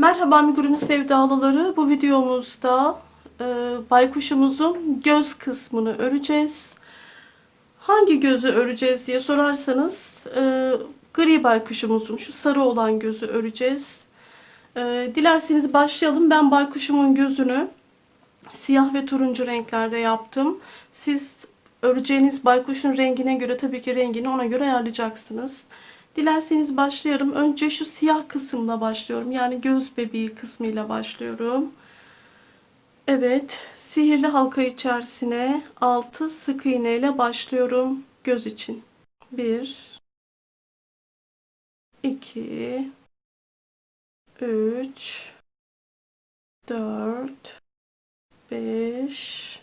Merhaba amigurumi sevdalıları. Bu videomuzda e, baykuşumuzun göz kısmını öreceğiz. Hangi gözü öreceğiz diye sorarsanız e, gri baykuşumuzun şu sarı olan gözü öreceğiz. E, dilerseniz başlayalım. Ben baykuşumun gözünü siyah ve turuncu renklerde yaptım. Siz öreceğiniz baykuşun rengine göre tabii ki rengini ona göre ayarlayacaksınız. Dilerseniz başlayalım. Önce şu siyah kısımla başlıyorum. Yani göz bebeği kısmıyla başlıyorum. Evet, sihirli halka içerisine 6 sık iğne ile başlıyorum göz için. 1 2 3 4 5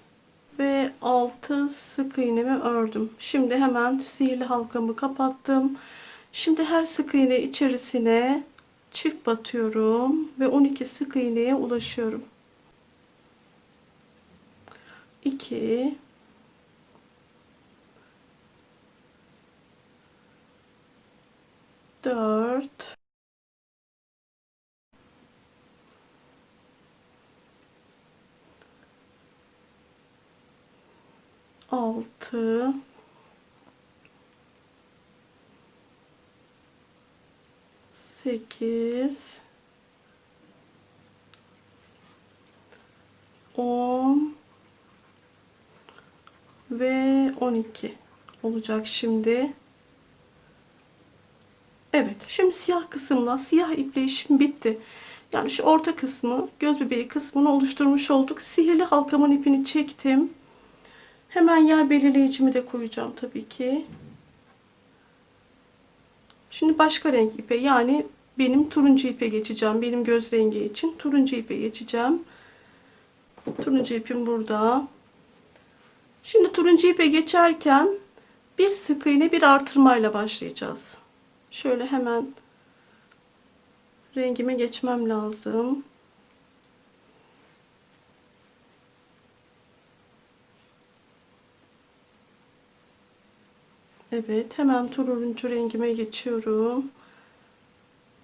ve 6 sık iğnemi ördüm. Şimdi hemen sihirli halkamı kapattım. Şimdi her sık iğne içerisine çift batıyorum ve 12 sık iğneye ulaşıyorum. 2 4 6 8 10 ve 12 olacak şimdi. Evet, şimdi siyah kısımla siyah iple işim bitti. Yani şu orta kısmı, göz bebeği kısmını oluşturmuş olduk. Sihirli halkamın ipini çektim. Hemen yer belirleyicimi de koyacağım tabii ki. Şimdi başka renk ipe yani benim turuncu ipe geçeceğim. Benim göz rengi için turuncu ipe geçeceğim. Turuncu ipim burada. Şimdi turuncu ipe geçerken bir sık iğne bir artırmayla başlayacağız. Şöyle hemen rengime geçmem lazım. Evet, hemen turuncu rengime geçiyorum.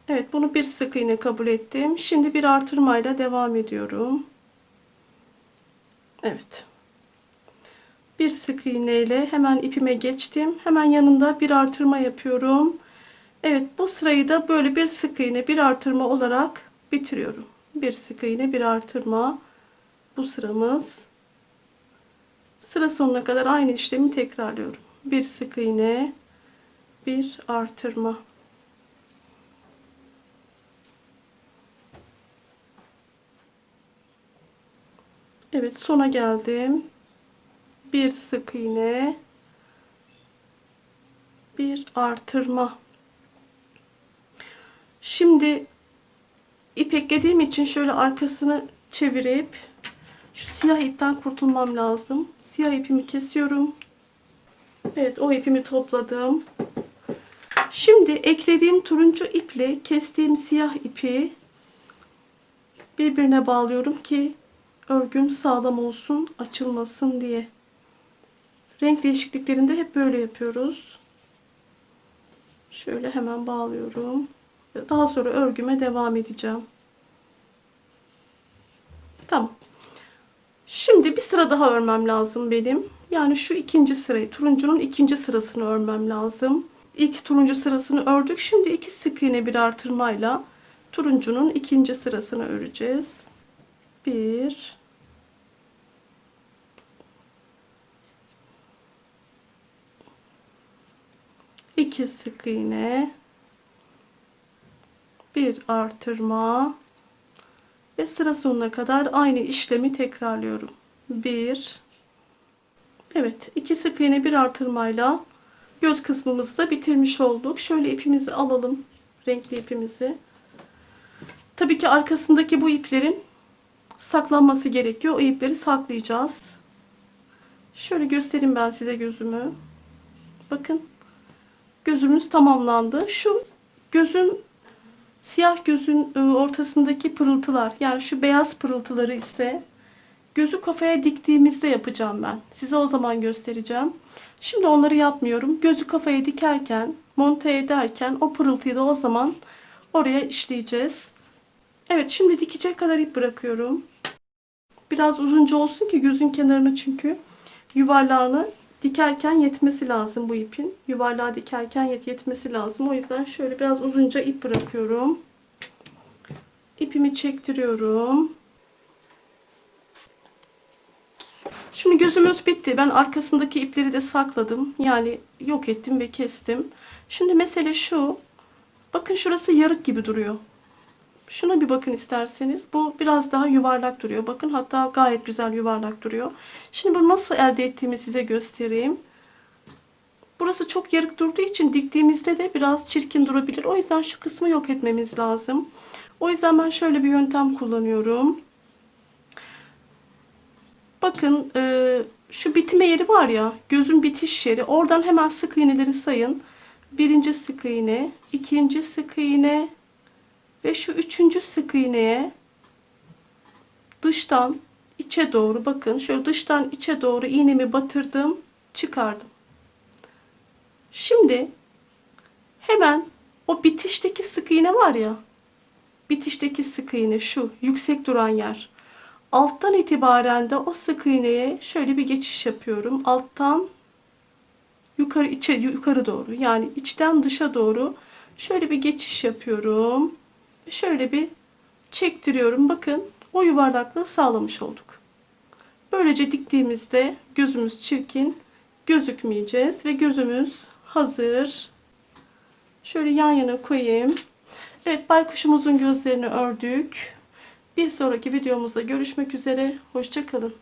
Evet, bunu bir sık iğne kabul ettim. Şimdi bir artırmayla devam ediyorum. Evet. Bir sık iğne ile hemen ipime geçtim. Hemen yanında bir artırma yapıyorum. Evet, bu sırayı da böyle bir sık iğne, bir artırma olarak bitiriyorum. Bir sık iğne, bir artırma. Bu sıramız. Sıra sonuna kadar aynı işlemi tekrarlıyorum bir sık iğne bir artırma Evet sona geldim. Bir sık iğne bir artırma. Şimdi ip eklediğim için şöyle arkasını çevirip şu siyah ipten kurtulmam lazım. Siyah ipimi kesiyorum. Evet o ipimi topladım. Şimdi eklediğim turuncu iple kestiğim siyah ipi birbirine bağlıyorum ki örgüm sağlam olsun, açılmasın diye. Renk değişikliklerinde hep böyle yapıyoruz. Şöyle hemen bağlıyorum. Daha sonra örgüme devam edeceğim. Tamam. Şimdi bir sıra daha örmem lazım benim. Yani şu ikinci sırayı, turuncunun ikinci sırasını örmem lazım. İlk turuncu sırasını ördük. Şimdi iki sık iğne bir artırmayla turuncunun ikinci sırasını öreceğiz. Bir. iki sık iğne. Bir artırma. Ve sıra sonuna kadar aynı işlemi tekrarlıyorum. Bir. Evet iki sık iğne bir artırmayla göz kısmımızı da bitirmiş olduk. Şöyle ipimizi alalım. Renkli ipimizi. Tabii ki arkasındaki bu iplerin saklanması gerekiyor. O ipleri saklayacağız. Şöyle göstereyim ben size gözümü. Bakın. Gözümüz tamamlandı. Şu gözün siyah gözün e, ortasındaki pırıltılar yani şu beyaz pırıltıları ise Gözü kafaya diktiğimizde yapacağım ben. Size o zaman göstereceğim. Şimdi onları yapmıyorum. Gözü kafaya dikerken, monte ederken o pırıltıyı da o zaman oraya işleyeceğiz. Evet şimdi dikecek kadar ip bırakıyorum. Biraz uzunca olsun ki gözün kenarına çünkü yuvarlağını dikerken yetmesi lazım bu ipin. Yuvarlağı dikerken yet yetmesi lazım. O yüzden şöyle biraz uzunca ip bırakıyorum. İpimi çektiriyorum. Şimdi gözümüz bitti. Ben arkasındaki ipleri de sakladım. Yani yok ettim ve kestim. Şimdi mesele şu. Bakın şurası yarık gibi duruyor. Şuna bir bakın isterseniz. Bu biraz daha yuvarlak duruyor. Bakın hatta gayet güzel yuvarlak duruyor. Şimdi bunu nasıl elde ettiğimi size göstereyim. Burası çok yarık durduğu için diktiğimizde de biraz çirkin durabilir. O yüzden şu kısmı yok etmemiz lazım. O yüzden ben şöyle bir yöntem kullanıyorum. Bakın e, şu bitme yeri var ya gözün bitiş yeri. Oradan hemen sık iğneleri sayın. Birinci sık iğne, ikinci sık iğne şu üçüncü sık iğneye dıştan içe doğru bakın şöyle dıştan içe doğru iğnemi batırdım çıkardım. Şimdi hemen o bitişteki sık iğne var ya bitişteki sık iğne şu yüksek duran yer. Alttan itibaren de o sık iğneye şöyle bir geçiş yapıyorum. Alttan yukarı içe yukarı doğru yani içten dışa doğru şöyle bir geçiş yapıyorum. Şöyle bir çektiriyorum. Bakın o yuvarlaklığı sağlamış olduk. Böylece diktiğimizde gözümüz çirkin gözükmeyeceğiz ve gözümüz hazır. Şöyle yan yana koyayım. Evet baykuşumuzun gözlerini ördük. Bir sonraki videomuzda görüşmek üzere. Hoşçakalın.